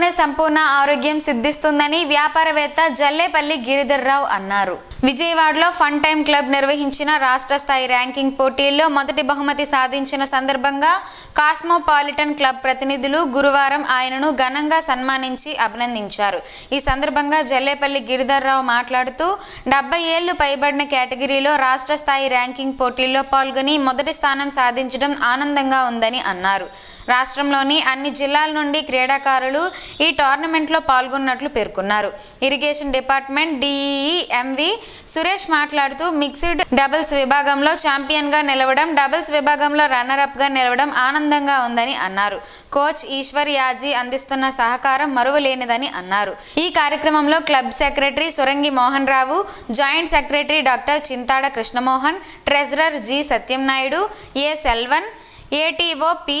ఆటలోనే సంపూర్ణ ఆరోగ్యం సిద్ధిస్తుందని వ్యాపారవేత్త జల్లేపల్లి గిరిధర్రావు అన్నారు. విజయవాడలో ఫన్ టైమ్ క్లబ్ నిర్వహించిన రాష్ట్ర స్థాయి ర్యాంకింగ్ పోటీల్లో మొదటి బహుమతి సాధించిన సందర్భంగా కాస్మోపాలిటన్ క్లబ్ ప్రతినిధులు గురువారం ఆయనను ఘనంగా సన్మానించి అభినందించారు. ఈ సందర్భంగా జల్లేపల్లి గిరిధర్రావు మాట్లాడుతూ డెబ్బై ఏళ్ళు పైబడిన కేటగిరీలో రాష్ట్ర స్థాయి ర్యాంకింగ్ పోటీల్లో పాల్గొని మొదటి స్థానం సాధించడం ఆనందంగా ఉందని అన్నారు. రాష్ట్రంలోని అన్ని జిల్లాల నుండి క్రీడాకారులు ఈ టోర్నమెంట్లో పాల్గొన్నట్లు పేర్కొన్నారు. Irrigation department DEE MV Suresh మాట్లాడుతూ మిక్స్డ్ డబుల్స్ విభాగంలో ఛాంపియన్గా నిలవడం డబుల్స్ విభాగంలో రన్నర్అప్గా నిలవడం ఆనందంగా ఉందని అన్నారు. కోచ్ ఈశ్వర్ యాజీ అందిస్తున్న సహకారం మరువలేనిదని అన్నారు. ఈ కార్యక్రమంలో club secretary Surangi Mohan Rao joint secretary doctor Chintada Krishnamohan treasurer G Satyam Naidu A Selvan ATO P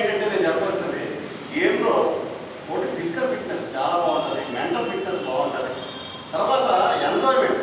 enjoyment.